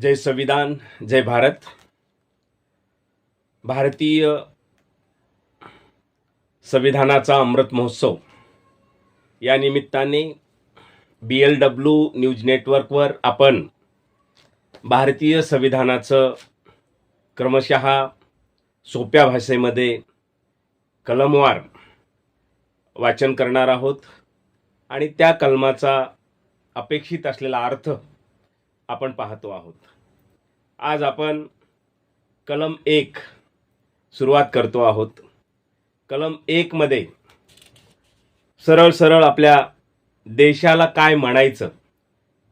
जय संविधान जय भारत. भारतीय संविधानाचा अमृत महोत्सव. या निमित्ताने बी एल डब्ल्यू न्यूज नेटवर्कवर आपण भारतीय संविधानाचं क्रमशः सोप्या भाषेमध्ये कलमवार वाचन करणार आहोत. आणि त्या कलमाचा अपेक्षित असलेला अर्थ आपण पाहतो आहोत. आज आपण कलम एक सुरुवात करतो आहोत. कलम एकमध्ये सरळ सरळ आपल्या देशाला काय म्हणायचं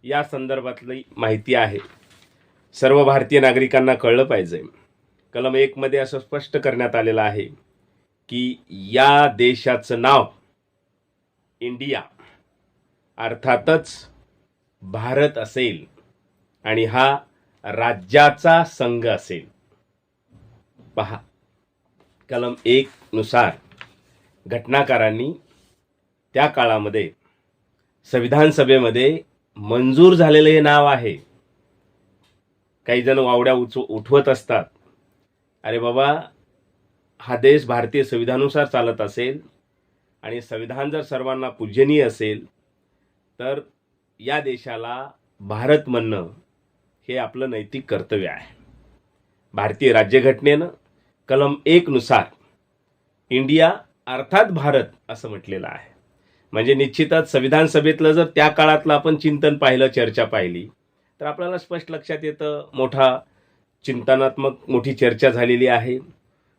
या संदर्भातली माहिती आहे. सर्व भारतीय नागरिकांना कळलं पाहिजे. कलम एकमध्ये असं स्पष्ट करण्यात आलेलं आहे की या देशाचं नाव इंडिया अर्थातच भारत असेल. आणि हा राज्याचा संघ असेल. पहा कलम एक नुसार घटनाकारांनी त्या काळामध्ये संविधान सभेमध्ये मंजूर झालेलं हे नाव आहे. काही जण वावड्या उच उठवत असतात. अरे बाबा हा देश भारतीय संविधानानुसार चालत असेल आणि संविधान जर सर्वांना पूजनीय असेल तर या देशाला भारत म्हणणं हे आपलं नैतिक कर्तव्य आहे. भारतीय राज्यघटनेनं कलम एकनुसार इंडिया अर्थात भारत असं म्हटलेलं आहे. म्हणजे निश्चितच संविधान सभेतलं जर त्या काळातलं आपण चिंतन पाहिलं चर्चा पाहिली तर आपल्याला स्पष्ट लक्षात येतं मोठा चिंतनात्मक मोठी चर्चा झालेली आहे.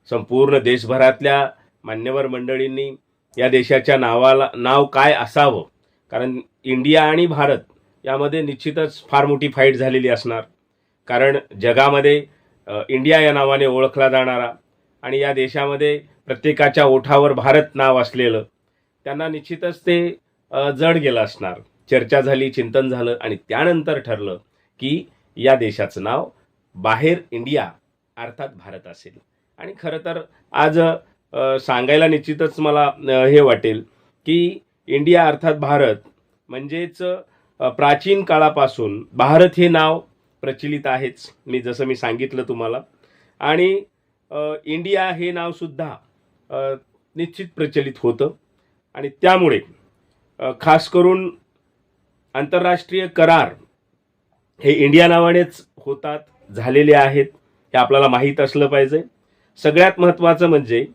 संपूर्ण देशभरातल्या मान्यवर मंडळींनी या देशाच्या नावाला नाव काय असावं? कारण इंडिया आणि भारत यामध्ये निश्चितच फार मोठी फाईट झालेली असणार. कारण जगामध्ये इंडिया या नावाने ओळखला जाणारा आणि या देशामध्ये प्रत्येकाच्या ओठावर भारत नाव असलेलं त्यांना निश्चितच ते जड गेलं असणार. चर्चा झाली चिंतन झालं आणि त्यानंतर ठरलं की या देशाचं नाव बाहेर इंडिया अर्थात भारत असेल. आणि खरं तर आज सांगायला निश्चितच मला हे वाटेल की इंडिया अर्थात भारत म्हणजेच प्राचीन काळापासून भारत हे नाव प्रचलित आहेच मी जसं मी सांगितलं तुम्हाला. आणि इंडिया हे नावसुद्धा निश्चित प्रचलित होतं. आणि त्यामुळे खास करून आंतरराष्ट्रीय करार हे इंडिया नावानेच होतात झालेले आहेत हे आपल्याला माहीत असलं पाहिजे. सगळ्यात महत्त्वाचं म्हणजे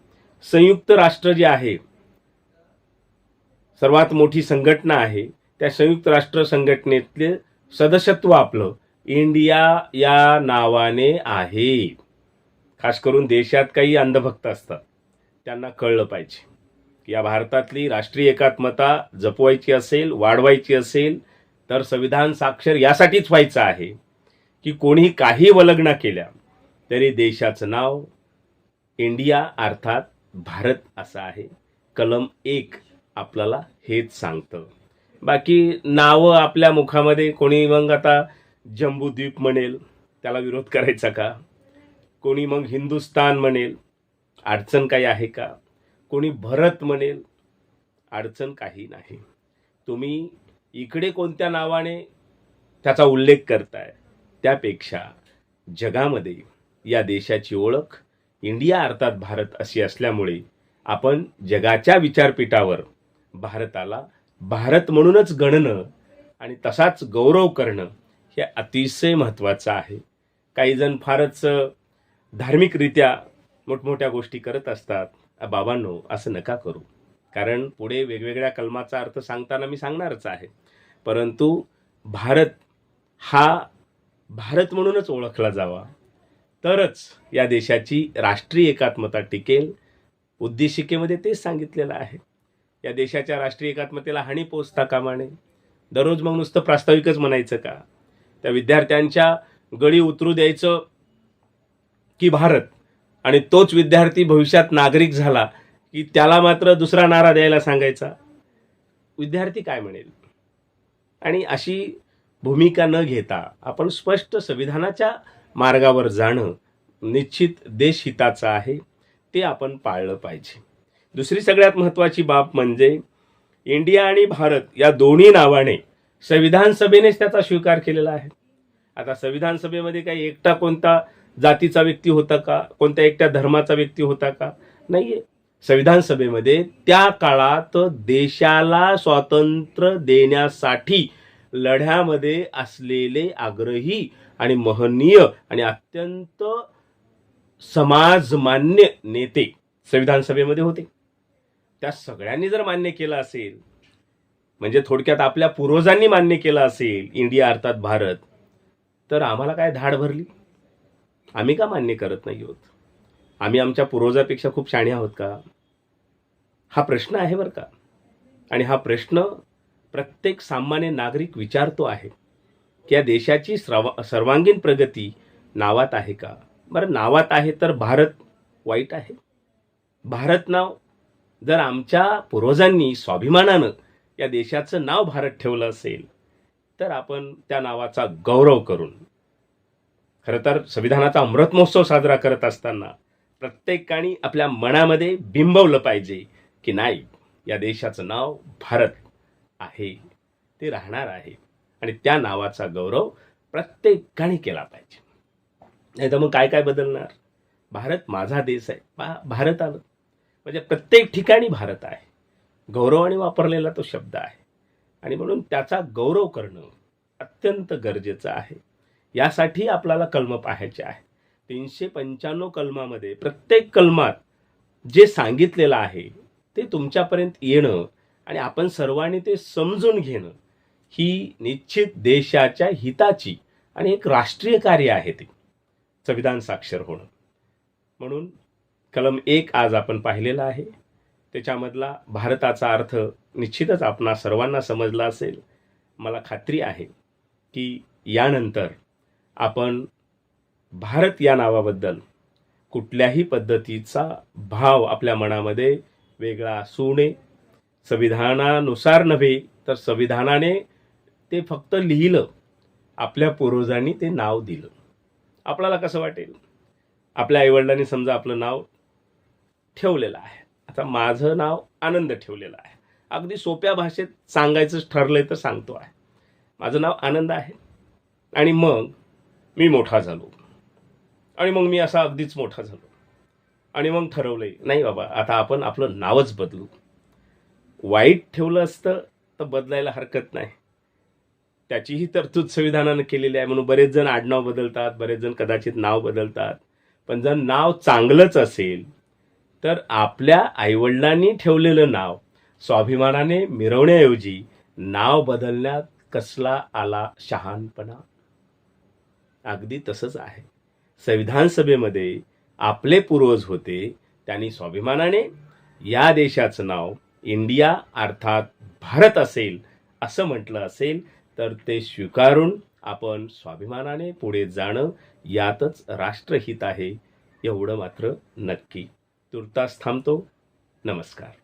संयुक्त राष्ट्र जे आहे सर्वात मोठी संघटना आहे त्या संयुक्त राष्ट्र संघटनेतले सदस्यत्व आपलं. इंडिया या नावाने आहे. खास करून देशात काही अंधभक्त असतात. त्यांना कळलं पाहिजे. या भारतातली राष्ट्रीय एकात्मता जपवायची असेल वाढवायची असेल तर संविधान साक्षर यासाठीच व्हायचं आहे की कोणी काही वलगना केल्या तरी देशाचं नाव इंडिया अर्थात भारत असं आहे. कलम एक आपल्याला हेच सांगतं. बाकी नावं आपल्या मुखामध्ये कोणी मग आता जम्बूद्वीप म्हणेल त्याला विरोध करायचा का? कोणी मग हिंदुस्तान म्हणेल अडचण काही आहे का? कोणी भरत म्हणेल अडचण काही नाही. तुम्ही इकडे कोणत्या नावाने त्याचा उल्लेख करताय? त्यापेक्षा जगामध्ये या देशाची ओळख इंडिया अर्थात भारत अशी असल्यामुळे आपण जगाच्या विचारपीठावर भारताला भारत म्हणूनच गणणं आणि तसाच गौरव करणं हे अतिशय महत्त्वाचं आहे. काही जण फारच धार्मिकरित्या मोठमोठ्या गोष्टी करत असतात. बाबांनो असं नका करू. कारण पुढे वेगवेगळ्या कलमाचा अर्थ सांगताना मी सांगणारच आहे. परंतु भारत हा भारत म्हणूनच ओळखला जावा. तरच या देशाची राष्ट्रीय एकात्मता टिकेल. उद्देशिकेमध्ये तेच सांगितलेलं आहे. या देशाच्या राष्ट्रीय एकात्मतेला हानी पोचता कामा नये. दररोज मग नुसतं प्रास्ताविकच म्हणायचं का? त्या विद्यार्थ्यांच्या गळी उतरू द्यायचं की भारत? आणि तोच विद्यार्थी भविष्यात नागरिक झाला की त्याला मात्र दुसरा नारा द्यायला सांगायचा? विद्यार्थी काय म्हणेल? आणि अशी भूमिका न घेता आपण स्पष्ट संविधानाच्या मार्गावर जाणं निश्चित देशहिताचं आहे ते आपण पाळलं पाहिजे. दुसरी सगळ्यात महत्त्वाची बाब म्हणजे इंडिया आणि भारत या दोन्ही नावाने संविधान सभेनेच त्याचा स्वीकार केलेला आहे. आता संविधान सभेमध्ये काही एकटा कोणता जातीचा व्यक्ती होता का? कोणत्या एकट्या धर्माचा व्यक्ती होता का? नाहीये. संविधान सभेमध्ये त्या काळात देशाला स्वातंत्र्य देण्यासाठी लढ्यामध्ये असलेले आग्रही आणि महनीय आणि अत्यंत समाजमान्य नेते संविधान सभेमध्ये होते. त्या सगळ्यांनी जर मान्य केलं असेल म्हणजे थोडक्यात आपल्या पूर्वजांनी मान्य केलं असेल इंडिया अर्थात भारत तर आम्हाला काय धाड भरली? आम्ही का मान्य करत नाही आहोत? आम्ही आमच्या पूर्वजापेक्षा खूप शाणे आहोत का? हा प्रश्न आहे बरं का. आणि हा प्रश्न प्रत्येक सामान्य नागरिक विचारतो आहे की या देशाची सर्व सर्वांगीण प्रगती नावात आहे का? बरं नावात आहे तर भारत वाईट आहे. भारत नाव जर आमच्या पूर्वजांनी स्वाभिमानानं या देशाचं नाव भारत ठेवलं असेल तर आपण त्या नावाचा गौरव करून खरं तर संविधानाचा अमृत महोत्सव साजरा करत असताना प्रत्येकाने आपल्या मनामध्ये बिंबवलं पाहिजे की नाही या देशाचं नाव भारत आहे ते राहणार आहे. आणि त्या नावाचा गौरव प्रत्येकाने केला पाहिजे. नाही तर मग काय काय बदलणार? भारत माझा देश आहे. पा भारत आलं. म्हणजे प्रत्येक ठिकाणी भारत आहे. गौरवाने वापरलेला तो शब्द आहे. आणि म्हणून त्याचा गौरव करणं अत्यंत गरजेचं आहे. यासाठी आपल्याला कलम पाहायचे आहे तीनशे पंच्याण्णव कलमामध्ये प्रत्येक कलमात जे सांगितलेलं आहे ते तुमच्यापर्यंत येणं आणि आपण सर्वांनी ते समजून घेणं ही निश्चित देशाच्या हिताची आणि एक राष्ट्रीय कार्य आहे ते. संविधान साक्षर होणं. म्हणून कलम एक आज आपण पाहिलेला आहे. त्याच्यामधला भारताचा अर्थ निश्चितच आपणा सर्वांना समजला असेल. मला खात्री आहे की यानंतर आपण भारत या नावाबद्दल कुठल्याही पद्धतीचा भाव आपल्या मनामध्ये वेगळा असू नये. संविधानानुसार नव्हे तर संविधानाने ते फक्त लिहिलं आपल्या पूर्वजांनी ते नाव दिलं. आपल्याला कसं वाटेल? आपल्या आईवडिलांनी समजा आपलं नाव ठेवलेलं आहे. आता माझं नाव आनंद ठेवलेलं आहे. अगदी सोप्या भाषेत सांगायचं ठरलंय तर सांगतो आहे. माझं नाव आनंद आहे. आणि मग मी मोठा झालो. आणि मग मी असा अगदीच मोठा झालो. आणि मग ठरवलंय नाही बाबा आता आपण आपलं नावच बदलू. वाईट ठेवलं असतं तर बदलायला हरकत नाही. त्याचीही तरतूद संविधानानं केलेली आहे म्हणून बरेच जण आडनाव बदलतात बरेच जण कदाचित नाव बदलतात. पण जर नाव चांगलंच असेल तर आपल्या आईवडिलांनी ठेवलेलं नाव स्वाभिमानाने मिरवण्याऐवजी नाव बदलण्यात कसला आला शहानपणा अगदी तसंच आहे. संविधान सभेमध्ये आपले पूर्वज होते त्यांनी स्वाभिमानाने या देशाचं नाव इंडिया अर्थात भारत असेल असं म्हटलं असेल तर ते स्वीकारून आपण स्वाभिमानाने पुढे जाणं यातच राष्ट्रहित आहे एवढं मात्र नक्की. तुर्तास थांबतो. नमस्कार.